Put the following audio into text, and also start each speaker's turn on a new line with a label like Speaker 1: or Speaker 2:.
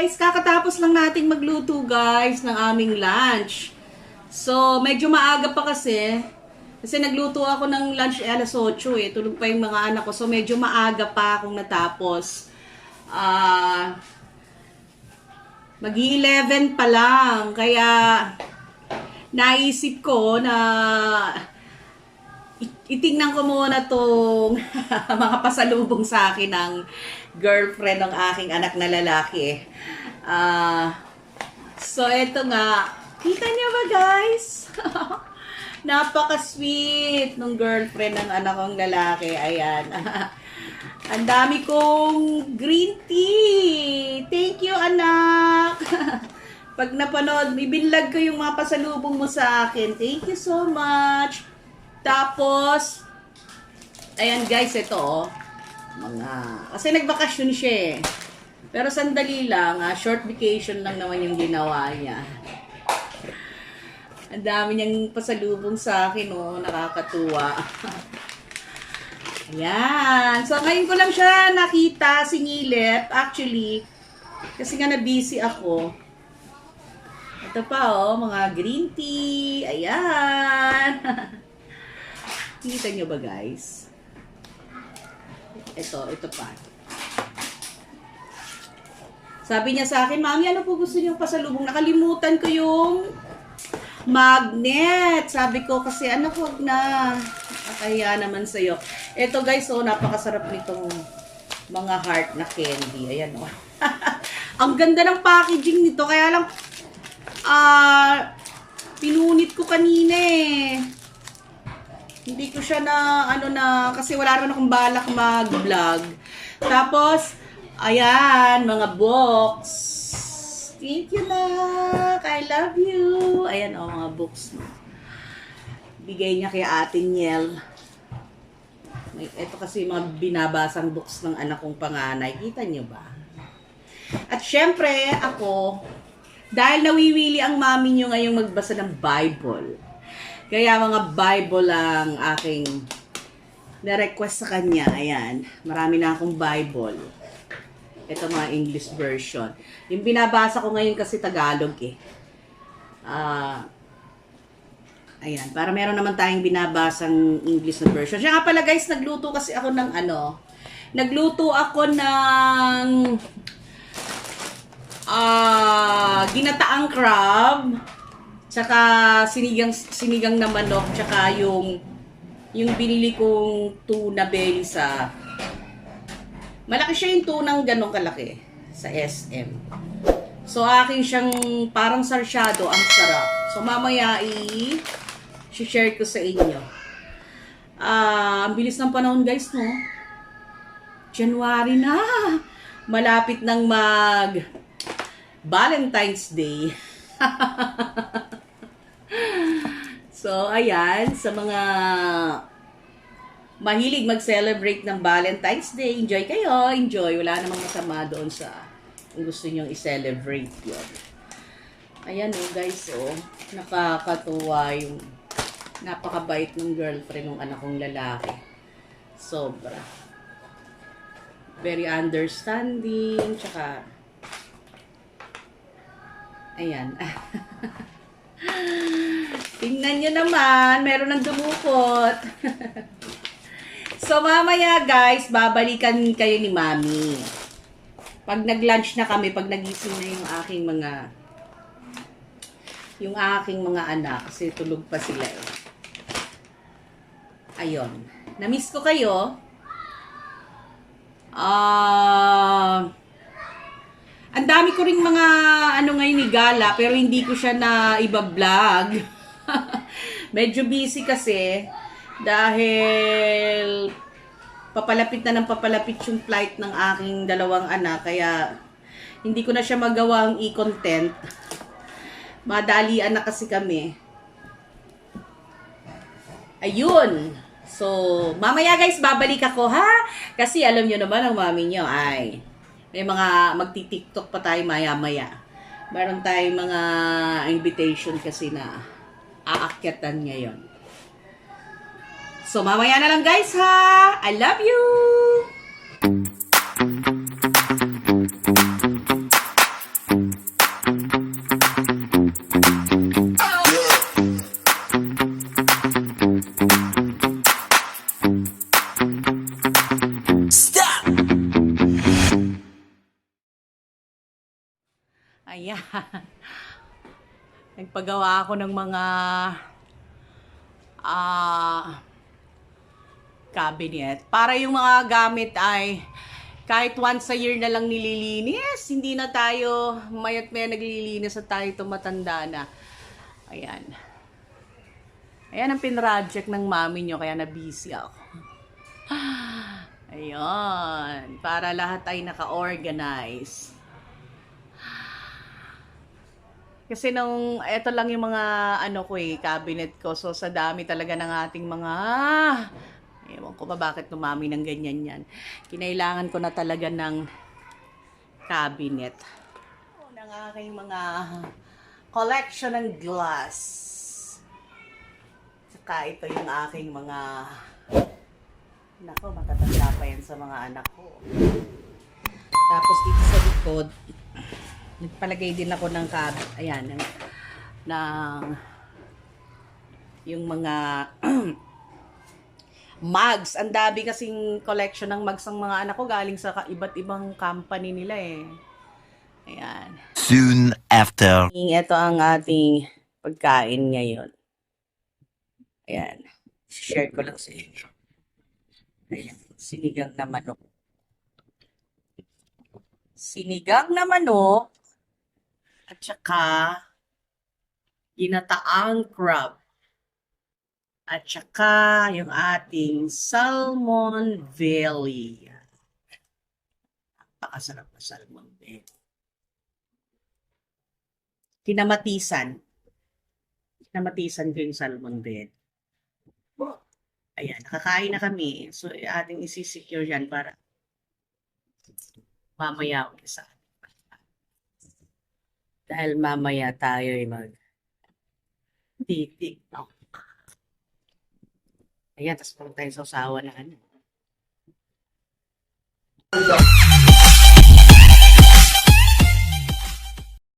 Speaker 1: guys! Kakatapos lang nating magluto guys ng aming lunch. So, medyo maaga pa kasi. Kasi nagluto ako ng lunch alas 8 eh. Tulog pa yung mga anak ko. So, medyo maaga pa akong natapos. Ah... magi 11 pa lang. Kaya, naisip ko na itingnan ko muna tong mga pasalubong sa akin ng girlfriend ng aking anak na lalaki. Ah, so, eto nga. Kita niyo ba, guys? Napaka-sweet ng girlfriend ng anak kong lalaki. Ayan. Ang dami kong green tea. Thank you, anak. Pag napanood, ibinlag ko yung mga pasalubong mo sa akin. Thank you so much. Tapos, ayan guys, ito oh. Mga, kasi nagbakasyon siya eh. Pero sandali lang, ah, short vacation lang naman yung ginawa niya. Ang dami niyang pasalubong sa akin, oh. Nakakatuwa. Ayan. So, ngayon ko lang siya nakita, singilip. Actually, kasi nga na-busy ako. Ito pa, oh, mga green tea. Ayan. Kita nyo ba, guys? Ito, ito pa. Sabi niya sa akin, Mami, ano po gusto niyong pasalubong? Nakalimutan ko yung magnet. Sabi ko kasi, anak, wag na. Kaya naman sa'yo. Ito guys, oh, napakasarap nitong mga heart na candy. Ayan, oh. Ang ganda ng packaging nito. Kaya lang, ah, pinunit ko kanina eh. Hindi ko siya na, ano na, kasi wala naman akong balak mag-vlog. Tapos, ayan, mga box. Thank you, nak. I love you. Ayan, oh, mga mo. Bigay niya kay Ate Niel. May, ito kasi mga binabasang books ng anak kong panganay. Kita niyo ba? At syempre, ako, dahil nawiwili ang mami niyo ngayong magbasa ng Bible. Kaya mga Bible ang aking na-request sa kanya. Ayan, marami na akong Bible. Ito mga English version. Yung binabasa ko ngayon kasi Tagalog eh. Ah, ayan, para meron naman tayong binabasang English na version. Siya nga pala guys, nagluto kasi ako ng ano, nagluto ako ng ah ginataang crab, tsaka sinigang sinigang na manok, tsaka yung yung binili kong tuna belly sa Malaki siya yung tunang ganong kalaki sa SM. So, akin siyang parang sarsyado. Ang sarap. So, mamaya i-share ko sa inyo. Ah, ang bilis ng panahon guys, no? January na. Malapit nang mag Valentine's Day. so, ayan. Sa mga mahilig mag-celebrate ng Valentine's Day, enjoy kayo, enjoy. Wala namang masama doon sa gusto nyong i-celebrate yun. Ayan oh guys, oh. Nakakatuwa yung napakabait ng girlfriend ng anak kong lalaki. Sobra. Very understanding, tsaka ayan. Tingnan nyo naman, meron ng dumukot. So, mamaya guys, babalikan kayo ni Mami. Pag nag-lunch na kami, pag nagising na yung aking mga yung aking mga anak, kasi tulog pa sila eh. Ayun. Namiss ko kayo. Ah... ang dami ko ring mga ano ngayon ni Gala, pero hindi ko siya na iba-vlog. Medyo busy kasi dahil papalapit na ng papalapit yung flight ng aking dalawang anak kaya hindi ko na siya magawang i-content. Madalian na kasi kami. Ayun. So mamaya guys babalik ako ha? Kasi alam nyo naman ang mami nyo ay may mga magti-tiktok pa tayo maya maya meron tayong mga invitation kasi na aakyatan ngayon. So, mamaya na lang guys ha! I love you! Stop! Ayan. Nagpagawa ako ng mga ah cabinet. Para yung mga gamit ay kahit once a year na lang nililinis, hindi na tayo mayat maya naglilinis at tayo tumatanda na. Ayan. Ayan ang pinroject ng mami nyo, kaya na-busy ako. Ayun. Para lahat ay naka-organize. Kasi nung, eto lang yung mga, ano ko eh, cabinet ko. So, sa dami talaga ng ating mga, ewan ko ba bakit lumami ng ganyan yan. Kinailangan ko na talaga ng cabinet. Ng aking mga collection ng glass. Saka ito yung aking mga, nako, matatanda pa yan sa mga anak ko. Tapos dito sa likod, nagpalagay din ako ng cabinet. Ayan, ng, ng yung mga mugs. Ang dami kasing collection ng mugs ng mga anak ko galing sa iba't ibang company nila eh. Ayan.
Speaker 2: Soon after.
Speaker 1: Ito ang ating pagkain ngayon. Ayan. Share ko lang sa inyo. Ayan. Sinigang na manok. Sinigang na manok at saka ginataang crab. At saka yung ating salmon belly. Napakasarap na salmon belly kinamatisan. Kinamatisan ko yung salmon bed. Ayan, nakakain na kami. So, ating isi-secure yan para mamaya ulit sa Dahil mamaya tayo ay mag TikTok. Ayan, tapos pag tayo sa usawa na ano.